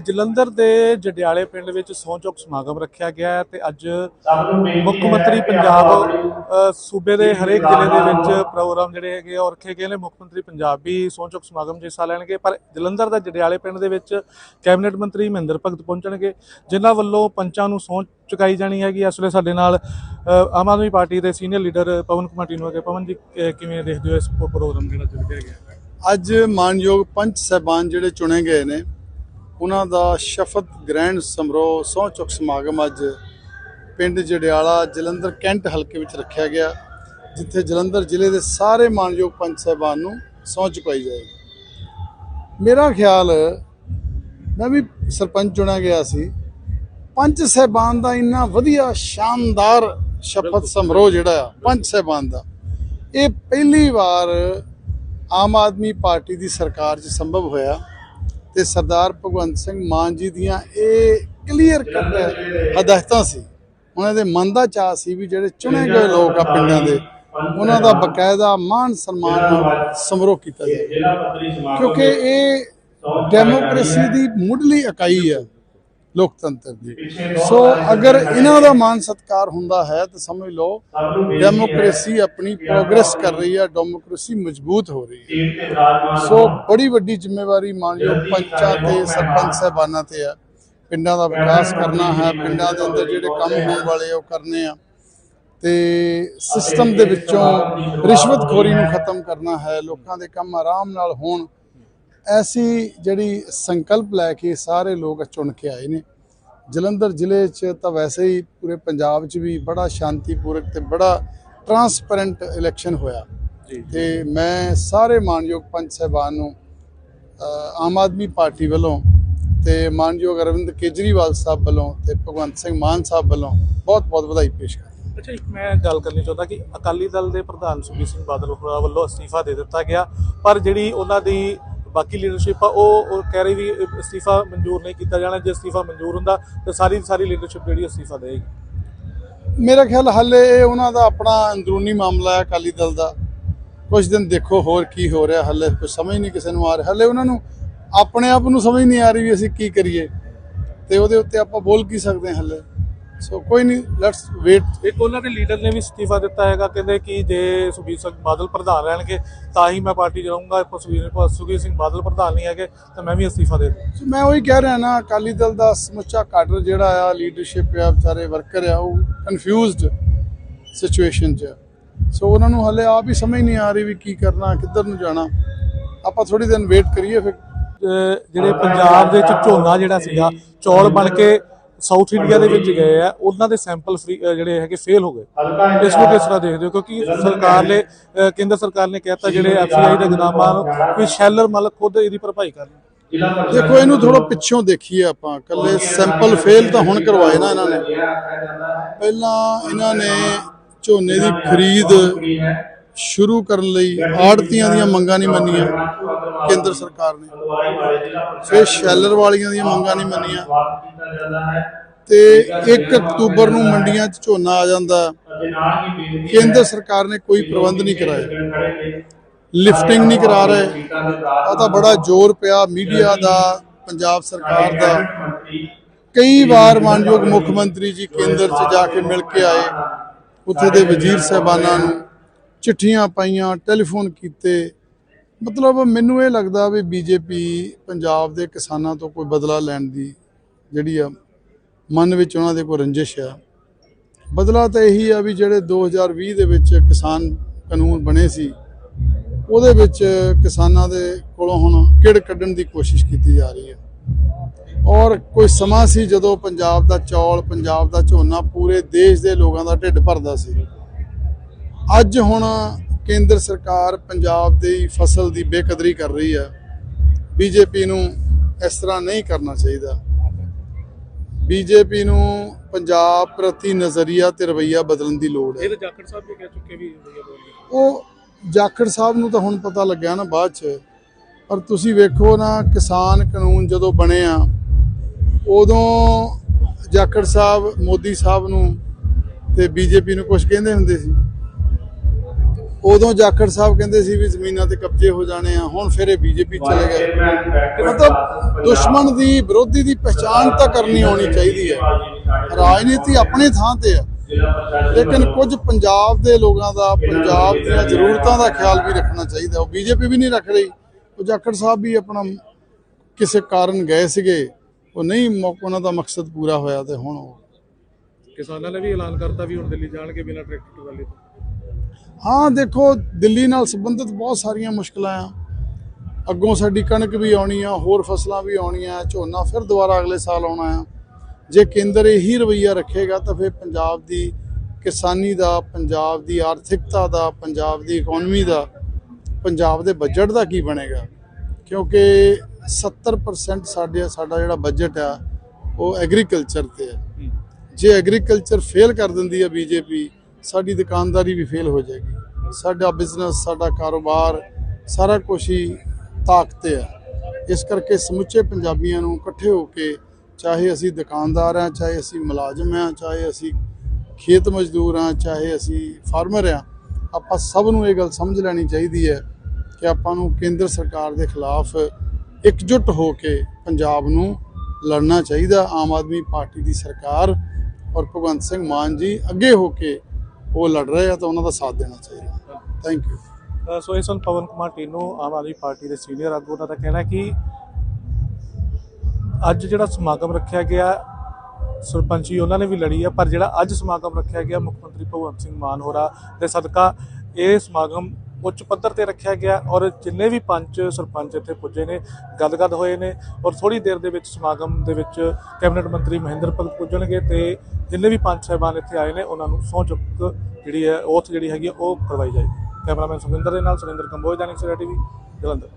ਜਲੰਧਰ ਦੇ ਜਡਿਆਲੇ ਪਿੰਡ ਵਿੱਚ ਸਹੁੰ ਚੁੱਕ ਸਮਾਗਮ ਰੱਖਿਆ ਗਿਆ ਹੈ ਤੇ ਅੱਜ ਮੁੱਖ ਮੰਤਰੀ ਪੰਜਾਬ ਸੂਬੇ ਦੇ ਹਰੇਕ ਜ਼ਿਲ੍ਹੇ ਦੇ ਵਿੱਚ ਪ੍ਰੋਗਰਾਮ ਜਿਹੜੇ ਹੈਗੇ ਆ ਉਹ ਰੱਖੇ ਗਏ ਨੇ। ਮੁੱਖ ਮੰਤਰੀ ਪੰਜਾਬ ਵੀ ਸਹੁੰ ਚੁੱਕ ਸਮਾਗਮ 'ਚ ਹਿੱਸਾ ਲੈਣਗੇ ਪਰ ਜਲੰਧਰ ਦਾ ਜਡਿਆਲੇ ਪਿੰਡ ਦੇ ਵਿੱਚ ਕੈਬਨਿਟ ਮੰਤਰੀ ਮਹਿੰਦਰ ਭਗਤ ਪਹੁੰਚਣਗੇ ਜਿਨ੍ਹਾਂ ਵੱਲੋਂ ਪੰਚਾਂ ਨੂੰ ਸਹੁੰ ਚੁਕਾਈ ਜਾਣੀ ਹੈਗੀ। ਇਸ ਵੇਲੇ ਸਾਡੇ ਨਾਲ ਆਮ ਆਦਮੀ ਪਾਰਟੀ ਦੇ ਸੀਨੀਅਰ ਲੀਡਰ ਪਵਨ ਕੁਮਾਰ ਟੀਨੂ ਪਵਨ ਜੀ ਕਿਵੇਂ ਦੇਖਦੇ ਹੋ ਇਸ ਪ੍ਰੋਗਰਾਮ ਜਿਹੜਾ ਚੱਲ ਰਿਹਾ ਹੈ ਅੱਜ ਮਾਨਯੋਗ ਪੰਚ ਸਹਿਬਾਨ ਜਿਹੜੇ ਚੁਣੇ ਗਏ ਨੇ ਉਹਨਾਂ ਦਾ ਸ਼ਫਤ ਗ੍ਰੈਂਡ ਸਮਾਰੋਹ ਸਹੁੰ ਚੁੱਕ ਸਮਾਗਮ ਅੱਜ ਪਿੰਡ ਜੜਿਆਲਾ ਜਲੰਧਰ ਕੈਂਟ ਹਲਕੇ ਵਿੱਚ ਰੱਖਿਆ ਗਿਆ ਜਿੱਥੇ ਜਲੰਧਰ ਜ਼ਿਲ੍ਹੇ ਦੇ ਸਾਰੇ ਮਾਨਯੋਗ ਪੰਚ ਸਹਿਬਾਨ ਨੂੰ ਸਹੁੰ ਚੁਕਾਈ ਜਾਏਗੀ। ਮੇਰਾ ਖਿਆਲ ਮੈਂ ਵੀ ਸਰਪੰਚ ਚੁਣਿਆ ਗਿਆ ਸੀ ਪੰਚ ਸਹਿਬਾਨ ਦਾ ਇੰਨਾ ਵਧੀਆ ਸ਼ਾਨਦਾਰ ਸ਼ਪਥ ਸਮਾਰੋਹ ਜਿਹੜਾ ਆ ਪੰਚ ਸਹਿਬਾਨ ਦਾ ਇਹ ਪਹਿਲੀ ਵਾਰ ਆਮ ਆਦਮੀ ਪਾਰਟੀ ਦੀ ਸਰਕਾਰ 'ਚ ਸੰਭਵ ਹੋਇਆ। ਤੇ ਸਰਦਾਰ ਭਗਵੰਤ ਸਿੰਘ ਮਾਨ ਜੀ ਦੀਆਂ ਇਹ ਕਲੀਅਰ ਕੱਟ ਹਦਾਇਤਾਂ ਸੀ। ਉਹਨਾਂ ਦੇ ਮਨ ਦਾ ਚਾਹ ਸੀ ਵੀ ਜਿਹੜੇ ਚੁਣੇ ਗਏ ਲੋਕ ਆ ਪਿੰਡਾਂ ਦੇ, ਉਹਨਾਂ ਦਾ ਬਕਾਇਦਾ ਮਾਨ ਸਨਮਾਨ ਸਮਰੋਹ ਕੀਤਾ ਜਾਵੇ। ਕਿਉਂਕਿ ਇਹ ਡੈਮੋਕ੍ਰੇਸੀ ਦੀ ਮੁੱਢਲੀ ਇਕਾਈ ਹੈ ਲੋਕਤੰਤਰ ਦੀ। ਸੋ ਅਗਰ ਇਹਨਾਂ ਦਾ ਮਾਨ ਸਤਕਾਰ ਹੁੰਦਾ ਹੈ ਤਾਂ ਸਮਝ ਲਓ ਡੈਮੋਕ੍ਰੇਸੀ ਆਪਣੀ ਪ੍ਰੋਗਰੈਸ ਕਰ ਰਹੀ ਹੈ ਡੈਮੋਕ੍ਰੇਸੀ ਮਜ਼ਬੂਤ ਹੋ ਰਹੀ ਹੈ। ਸੋ ਬੜੀ ਵੱਡੀ ਜ਼ਿੰਮੇਵਾਰੀ ਮਾਨਯੋਗ ਪੰਚਾਂ ਤੇ ਸਰਪੰਚ ਸਾਹਿਬਾਨਾਂ ਤੇ ਹੈ ਪਿੰਡਾਂ ਦਾ ਵਿਕਾਸ ਕਰਨਾ ਹੈ ਪਿੰਡਾਂ ਦੇ ਅੰਦਰ ਜਿਹੜੇ ਕੰਮ ਹੋਣ ਵਾਲੇ ਆ ਉਹ ਕਰਨੇ ਆ। ਤੇ ਸਿਸਟਮ ਦੇ ਵਿੱਚੋਂ ਰਿਸ਼ਵਤਖੋਰੀ ਨੂੰ ਖਤਮ ਕਰਨਾ ਹੈ ਲੋਕਾਂ ਦੇ ਕੰਮ ਆਰਾਮ ਨਾਲ ਹੋਣ। ਐਸੀ ਜਿਹੜੀ ਸੰਕਲਪ ਲੈ ਕੇ ਸਾਰੇ ਲੋਕ ਚੁਣ ਕੇ ਆਏ ਨੇ। ਜਲੰਧਰ ਜ਼ਿਲ੍ਹੇ 'ਚ ਤਾਂ ਵੈਸੇ ਹੀ ਪੂਰੇ ਪੰਜਾਬ 'ਚ ਵੀ ਬੜਾ ਸ਼ਾਂਤੀਪੂਰਕ ਤੇ ਬੜਾ ਟਰਾਂਸਪੈਰੈਂਟ ਇਲੈਕਸ਼ਨ ਹੋਇਆ। ਤੇ ਮੈਂ ਸਾਰੇ ਮਾਨਯੋਗ ਪੰਚ ਸਾਹਿਬਾਨ ਨੂੰ ਆਮ ਆਦਮੀ ਪਾਰਟੀ ਵੱਲੋਂ ਤੇ ਮਾਨਯੋਗ ਅਰਵਿੰਦ ਕੇਜਰੀਵਾਲ ਸਾਹਿਬ ਵੱਲੋਂ ਤੇ ਭਗਵੰਤ ਸਿੰਘ ਮਾਨ ਸਾਹਿਬ ਵੱਲੋਂ ਬਹੁਤ ਬਹੁਤ ਵਧਾਈ ਪੇਸ਼ ਕਰਦਾ ਅੱਛਾ ਇੱਕ ਮੈਂ ਗੱਲ ਕਰਨੀ ਚਾਹੁੰਦਾ ਕਿ ਅਕਾਲੀ ਦਲ ਦੇ ਪ੍ਰਧਾਨ ਸੁਖਬੀਰ ਸਿੰਘ ਬਾਦਲ ਹੋਰਾਂ ਵੱਲੋਂ ਅਸਤੀਫਾ ਦੇ ਦਿੱਤਾ ਗਿਆ ਪਰ ਜਿਹੜੀ ਉਹਨਾਂ ਦੀ ਬਾਕੀ ਲੀਡਰਸ਼ਿਪ ਆ, ਉਹ ਉਹ ਕਹਿ ਰਹੀ ਵੀ ਅਸਤੀਫਾ ਮਨਜ਼ੂਰ ਨਹੀਂ ਕੀਤਾ ਜਾਣਾ, ਜੇ ਅਸਤੀਫਾ ਮਨਜ਼ੂਰ ਹੁੰਦਾ, ਤਾਂ ਸਾਰੀ ਸਾਰੀ ਲੀਡਰਸ਼ਿਪ ਜਿਹੜੀ ਅਸਤੀਫਾ ਦੇਗੀ ਮੇਰਾ ਖਿਆਲ ਹਾਲੇ ਇਹ ਉਹਨਾਂ ਦਾ ਆਪਣਾ ਅੰਦਰੂਨੀ ਮਾਮਲਾ ਹੈ ਅਕਾਲੀ ਦਲ ਦਾ। ਕੁਝ ਦਿਨ ਦੇਖੋ ਹੋਰ ਕੀ ਹੋ ਰਿਹਾ, ਹਾਲੇ ਕੁਝ ਸਮਝ ਨਹੀਂ ਕਿਸੇ ਨੂੰ ਆ ਰਿਹਾ। ਹਾਲੇ ਉਹਨਾਂ ਨੂੰ ਆਪਣੇ ਆਪ ਨੂੰ ਸਮਝ ਨਹੀਂ ਆ ਰਹੀ ਵੀ ਅਸੀਂ ਕੀ ਕਰੀਏ। ਤੇ ਉਹਦੇ ਉੱਤੇ ਆਪਾਂ ਬੋਲ ਕੀ ਸਕਦੇ ਹਾਂ ਹਾਲੇ? ਸੋ ਕੋਈ ਨਹੀਂ ਲੈਟਸ ਵੇਟ ਇੱਕ ਉਹਨਾਂ ਦੇ ਲੀਡਰ ਨੇ ਵੀ ਅਸਤੀਫਾ ਦਿੱਤਾ ਹੈਗਾ ਕਹਿੰਦੇ ਕਿ ਜੇ ਸੁਖਬੀਰ ਸਿੰਘ ਬਾਦਲ ਪ੍ਰਧਾਨ ਰਹਿਣਗੇ ਤਾਂ ਹੀ ਮੈਂ ਪਾਰਟੀ ਚਲਾਉਂਗਾ। ਸੁਖਬੀਰ ਸੁਖਬੀਰ ਸਿੰਘ ਬਾਦਲ ਪ੍ਰਧਾਨ ਨਹੀਂ ਹੈਗੇ ਤਾਂ ਮੈਂ ਵੀ ਅਸਤੀਫਾ ਦੇ ਦੂੰ ਮੈਂ ਉਹੀ ਕਹਿ ਰਿਹਾ ਨਾ ਅਕਾਲੀ ਦਲ ਦਾ ਸਮੁੱਚਾ ਕਾਡਰ ਜਿਹੜਾ ਆ ਲੀਡਰਸ਼ਿਪ ਆ ਵਿਚਾਰੇ ਵਰਕਰ ਆ ਉਹ ਕਨਫਿਊਜ਼ਡ ਸਿਚੁਏਸ਼ਨ 'ਚ। ਸੋ ਉਹਨਾਂ ਨੂੰ ਹਲੇ ਆਪ ਹੀ ਸਮਝ ਨਹੀਂ ਆ ਰਹੀ ਵੀ ਕੀ ਕਰਨਾ ਕਿੱਧਰ ਨੂੰ ਜਾਣਾ। ਆਪਾਂ ਥੋੜੀ ਦਿਨ ਵੇਟ ਕਰੀਏ ਫਿਰ। ਜਿਹੜੇ ਪੰਜਾਬ ਦੇ ਵਿੱਚ ਝੋਨਾ ਜਿਹੜਾ ਸੀਗਾ ਚੌਲ ਬਣ ਕੇ ਸਾਊਥ ਇੰਡੀਆ ਦੇ ਵਿੱਚ ਗਏ ਆ, ਉਹਨਾਂ ਦੇ ਸੈਂਪਲ ਫ੍ਰੀ ਜਿਹੜੇ ਹੈਗੇ ਫੇਲ ਹੋ ਗਏ। ਇਸ ਨੂੰ ਕਿਸ ਤਰ੍ਹਾਂ ਦੇਖਦੇ ਹੋ? ਕਿਉਂਕਿ ਸਰਕਾਰ ਨੇ ਕੇਂਦਰ ਸਰਕਾਰ ਨੇ ਕਹਿਤਾ ਜਿਹੜੇ ਐਫਸੀਆਈ ਦੇ ਗਦਾਮਾਂ ਨੂੰ ਵੀ ਸ਼ੈਲਰ ਮਾਲਕ ਖੁਦ ਇਹਦੀ ਭਰਪਾਈ ਕਰਨ ਦੇਖੋ, ਇਹਨੂੰ ਥੋੜਾ ਪਿੱਛੋਂ ਦੇਖੀਏ ਆਪਾਂ। ਕੱਲੇ ਸੈਂਪਲ ਫੇਲ ਤਾਂ ਹੁਣ ਕਰਵਾਏ ਨਾ ਇਹਨਾਂ ਨੇ। ਪਹਿਲਾਂ ਇਹਨਾਂ ਨੇ ਝੋਨੇ ਦੀ ਖਰੀਦ ਸ਼ੁਰੂ ਕਰਨ ਲਈ ਆੜਤੀਆਂ ਦੀਆਂ ਮੰਗਾਂ ਨਹੀਂ ਮੰਨੀਆਂ, ਕੇਂਦਰ ਸਰਕਾਰ ਨੇ। ਫਿਰ ਸ਼ੈਲਰ ਵਾਲੀਆਂ ਦੀਆਂ ਮੰਗਾਂ ਨਹੀਂ ਮੰਨੀਆਂ। ਤੇ 1 ਅਕਤੂਬਰ ਨੂੰ ਮੰਡੀਆਂ 'ਚ ਝੋਨਾ ਆ ਜਾਂਦਾ। ਕੇਂਦਰ ਸਰਕਾਰ ਨੇ ਕੋਈ ਪ੍ਰਬੰਧ ਨਹੀਂ ਕਰਾਏ। ਲਿਫਟਿੰਗ ਨਹੀਂ ਕਰਾ ਰਹੇ। ਆ ਤਾਂ ਬੜਾ ਜ਼ੋਰ ਪਿਆ ਮੀਡੀਆ ਦਾ ਪੰਜਾਬ ਸਰਕਾਰ ਦਾ। ਕਈ ਵਾਰ ਮਾਨਯੋਗ ਮੁੱਖ ਮੰਤਰੀ ਜੀ ਕੇਂਦਰ 'ਚ ਜਾ ਕੇ ਮਿਲ ਕੇ ਆਏ। ਉੱਥੇ ਦੇ ਵਜ਼ੀਰ ਸਾਹਿਬਾਨਾਂ ਨੂੰ ਚਿੱਠੀਆਂ ਪਾਈਆਂ ਟੈਲੀਫੋਨ ਕੀਤੇ। ਮਤਲਬ ਮੈਨੂੰ ਇਹ ਲੱਗਦਾ ਵੀ ਬੀਜੇਪੀ ਪੰਜਾਬ ਦੇ ਕਿਸਾਨਾਂ ਤੋਂ ਕੋਈ ਬਦਲਾ ਲੈਣ ਦੀ ਜਿਹੜੀ ਆ, ਮਨ ਵਿੱਚ ਉਹਨਾਂ ਦੇ ਕੋਈ ਰੰਜਿਸ਼ ਆ। ਬਦਲਾ ਤਾਂ ਇਹੀ ਆ ਵੀ ਜਿਹੜੇ 2020 ਦੇ ਵਿੱਚ ਕਿਸਾਨ ਕਾਨੂੰਨ ਬਣੇ ਸੀ, ਉਹਦੇ ਵਿੱਚ ਕਿਸਾਨਾਂ ਦੇ ਕੋਲੋਂ ਹੁਣ ਕਿੜ ਕੱਢਣ ਦੀ ਕੋਸ਼ਿਸ਼ ਕੀਤੀ ਜਾ ਰਹੀ ਹੈ ਔਰ ਕੋਈ ਸਮਾਂ ਸੀ ਜਦੋਂ ਪੰਜਾਬ ਦਾ ਚੌਲ, ਪੰਜਾਬ ਦਾ ਝੋਨਾ ਪੂਰੇ ਦੇਸ਼ ਦੇ ਲੋਕਾਂ ਦਾ ਢਿੱਡ ਭਰਦਾ ਸੀ। ਅੱਜ ਹੁਣ ਕੇਂਦਰ ਸਰਕਾਰ ਪੰਜਾਬ ਦੀ ਫਸਲ ਦੀ ਬੇਕਦਰੀ ਕਰ ਰਹੀ ਹੈ ਬੀਜੇਪੀ ਨੂੰ ਇਸ ਤਰ੍ਹਾਂ ਨਹੀਂ ਕਰਨਾ ਚਾਹੀਦਾ। ਬੀਜੇਪੀ ਨੂੰ ਪੰਜਾਬ ਪ੍ਰਤੀ ਨਜ਼ਰੀਆ ਤੇ ਰਵਈਆ ਬਦਲਣ ਦੀ ਲੋੜ ਹੈ। ਇਹ ਤਾਂ ਜਾਖੜ ਸਾਹਿਬ ਵੀ ਕਹਿ ਚੁੱਕੇ ਵੀ ਵਧੀਆ ਬੋਲਦੇ ਉਹ ਜਾਖੜ ਸਾਹਿਬ ਨੂੰ ਤਾਂ ਹੁਣ ਪਤਾ ਲੱਗਿਆ ਨਾ ਬਾਅਦ ਚ। ਪਰ ਤੁਸੀਂ ਵੇਖੋ ਨਾ ਕਿਸਾਨ ਕਾਨੂੰਨ ਜਦੋਂ ਬਣੇ ਆ ਉਦੋਂ ਜਾਖੜ ਸਾਹਿਬ ਮੋਦੀ ਸਾਹਿਬ ਨੂੰ ਤੇ ਬੀਜੇਪੀ ਨੂੰ ਕੁਝ ਕਹਿੰਦੇ ਹੁੰਦੇ ਸੀ। ਉਦੋਂ ਜਾਖੜ ਸਾਹਿਬ ਕਹਿੰਦੇ ਸੀ ਵੀ ਜ਼ਮੀਨਾਂ ਤੇ ਕਬਜ਼ੇ ਹੋ ਜਾਣੇ ਆ ਹੁਣ ਫਿਰ ਇਹ ਬੀਜੇਪੀ ਚਲੇ ਗਏ। ਮਤਲਬ ਦੁਸ਼ਮਣ ਦੀ ਵਿਰੋਧੀ ਦੀ ਪਛਾਣ ਤਾਂ ਕਰਨੀ ਆਉਣੀ ਚਾਹੀਦੀ ਹੈ। ਰਾਜਨੀਤੀ ਆਪਣੇ ਥਾਂ ਤੇ ਹੈ। ਲੇਕਿਨ ਕੁਝ ਪੰਜਾਬ ਦੇ ਲੋਕਾਂ ਦਾ ਪੰਜਾਬ ਦੀਆਂ ਜ਼ਰੂਰਤਾਂ ਦਾ ਖਿਆਲ ਵੀ ਰੱਖਣਾ ਚਾਹੀਦਾ। ਉਹ ਬੀਜੇਪੀ ਵੀ ਨਹੀਂ ਰੱਖ ਰਹੀ। ਉਹ ਜਾਖੜ ਸਾਹਿਬ ਵੀ ਆਪਣਾ ਕਿਸੇ ਕਾਰਨ ਗਏ ਸੀਗੇ। ਉਹ ਨਹੀਂ ਮੌਕਾ ਉਹਨਾਂ ਦਾ ਮਕਸਦ ਪੂਰਾ ਹੋਇਆ ਤੇ ਹੁਣ ਉਹ ਕਿਸਾਨਾਂ ਨੇ ਵੀ ਐਲਾਨ ਕਰਤਾ ਵੀ ਹੁਣ ਦਿੱਲੀ ਜਾਣਗੇ ਬਿਨਾਂ ਟਰੈਕਟਰ ਟਰਾਲੀ ਤੋਂ। ਹਾਂ ਦੇਖੋ ਦਿੱਲੀ ਨਾਲ ਸੰਬੰਧਿਤ ਬਹੁਤ ਸਾਰੀਆਂ ਮੁਸ਼ਕਲਾਂ ਆ। ਅੱਗੋਂ ਸਾਡੀ ਕਣਕ ਵੀ ਆਉਣੀ ਆ ਹੋਰ ਫਸਲਾਂ ਵੀ ਆਉਣੀਆਂ ਝੋਨਾ ਫਿਰ ਦੁਬਾਰਾ ਅਗਲੇ ਸਾਲ ਆਉਣਾ ਆ। ਜੇ ਕੇਂਦਰ ਇਹੀ ਰਵਈਆ ਰੱਖੇਗਾ ਤਾਂ ਫਿਰ ਪੰਜਾਬ ਦੀ ਕਿਸਾਨੀ ਦਾ ਪੰਜਾਬ ਦੀ ਆਰਥਿਕਤਾ ਦਾ ਪੰਜਾਬ ਦੀ ਇਕਨੋਮੀ ਦਾ ਪੰਜਾਬ ਦੇ ਬਜਟ ਦਾ ਕੀ ਬਣੇਗਾ? ਕਿਉਂਕਿ 70% ਸਾਡੇ ਸਾਡਾ ਜਿਹੜਾ ਬਜਟ ਆ ਉਹ ਐਗਰੀਕਲਚਰ ਤੇ ਹੈ। ਜੇ ਐਗਰੀਕਲਚਰ ਫੇਲ ਕਰ ਦਿੰਦੀ ਹੈ ਬੀਜੇਪੀ ਸਾਡੀ ਦੁਕਾਨਦਾਰੀ ਵੀ ਫੇਲ ਹੋ ਜਾਏਗੀ। ਸਾਡਾ ਬਿਜ਼ਨਸ ਸਾਡਾ ਕਾਰੋਬਾਰ, ਸਾਰਾ ਕੁਝ ਹੀ ਤਾਕ ਤੇ ਹੈ। ਇਸ ਕਰਕੇ ਸਮੁੱਚੇ ਪੰਜਾਬੀਆਂ ਨੂੰ ਇਕੱਠੇ ਹੋ ਕੇ ਚਾਹੇ ਅਸੀਂ ਦੁਕਾਨਦਾਰ ਹਾਂ, ਚਾਹੇ ਅਸੀਂ ਮੁਲਾਜ਼ਮ ਹਾਂ, ਚਾਹੇ ਅਸੀਂ ਖੇਤ ਮਜ਼ਦੂਰ ਹਾਂ, ਚਾਹੇ ਅਸੀਂ ਫਾਰਮਰ ਹਾਂ, ਆਪਾਂ ਸਭ ਨੂੰ ਇਹ ਗੱਲ ਸਮਝ ਲੈਣੀ ਚਾਹੀਦੀ ਹੈ ਕਿ ਆਪਾਂ ਨੂੰ ਕੇਂਦਰ ਸਰਕਾਰ ਦੇ ਖਿਲਾਫ ਇਕਜੁੱਟ ਹੋ ਕੇ ਪੰਜਾਬ ਨੂੰ ਲੜਨਾ ਚਾਹੀਦਾ। ਆਮ ਆਦਮੀ ਪਾਰਟੀ ਦੀ ਸਰਕਾਰ ਔਰ ਭਗਵੰਤ ਸਿੰਘ ਮਾਨ ਜੀ ਅੱਗੇ ਹੋ ਕੇ ਉਹ ਲੜ ਰਹੇ ਆ ਤਾਂ ਉਹਨਾਂ ਦਾ ਸਾਥ ਦੇਣਾ ਚਾਹੀਦਾ। ਥੈਂਕ ਯੂ ਸੋ ਇਸ ਵਕਤ ਪਵਨ ਕੁਮਾਰ ਟੀਨੂ ਆਮ ਆਦਮੀ ਪਾਰਟੀ ਦੇ ਸੀਨੀਅਰ ਆਗੂ ਦਾ ਕਹਿਣਾ ਕਿ ਅੱਜ ਜਿਹੜਾ ਸਮਾਗਮ ਰੱਖਿਆ ਗਿਆ, ਸਰਪੰਚੀ ਉਹਨਾਂ ਨੇ ਵੀ ਲੜੀ ਹੈ ਪਰ ਜਿਹੜਾ ਅੱਜ ਸਮਾਗਮ ਰੱਖਿਆ ਗਿਆ, ਮੁੱਖ ਮੰਤਰੀ ਭਗਵੰਤ ਸਿੰਘ ਮਾਨ ਹੋਰਾ ਦੇ ਸਦਕਾ, ਇਹ ਸਮਾਗਮ ਉੱਚ ਪੱਧਰ ਤੇ ਰੱਖਿਆ ਗਿਆ ਔਰ ਜਿੰਨੇ ਵੀ ਪੰਚ ਸਰਪੰਚ ਇੱਥੇ ਪੁੱਜੇ ਨੇ ਗਦਗਦ ਹੋਏ ਨੇ ਔਰ ਥੋੜੀ ਦੇਰ ਦੇ ਵਿੱਚ ਸਮਾਗਮ ਦੇ ਵਿੱਚ ਕੈਬਨਿਟ ਮੰਤਰੀ ਮਹਿੰਦਰ ਭਗਤ ਪੁੱਜਣਗੇ ਤੇ ਜਿੰਨੇ ਵੀ ਪੰਚ ਸਾਹਿਬਾਨ ਇੱਥੇ ਆਏ ਨੇ, ਉਹਨਾਂ ਨੂੰ ਸਹੁੰ ਚੁੱਕ ਜਿਹੜੀ ਹੈ ਓਥ ਜਿਹੜੀ ਹੈਗੀ ਉਹ ਕਰਵਾਈ ਜਾਏਗੀ। ਕੈਮਰਾਮੈਨ ਸੁਖਿੰਦਰ ਦੇ ਨਾਲ ਸੁਰਿੰਦਰ ਕੰਬੋਜ ਦਾ ਨਿਕਸਰਾ ਟੀਵੀ, ਜਲੰਧਰ।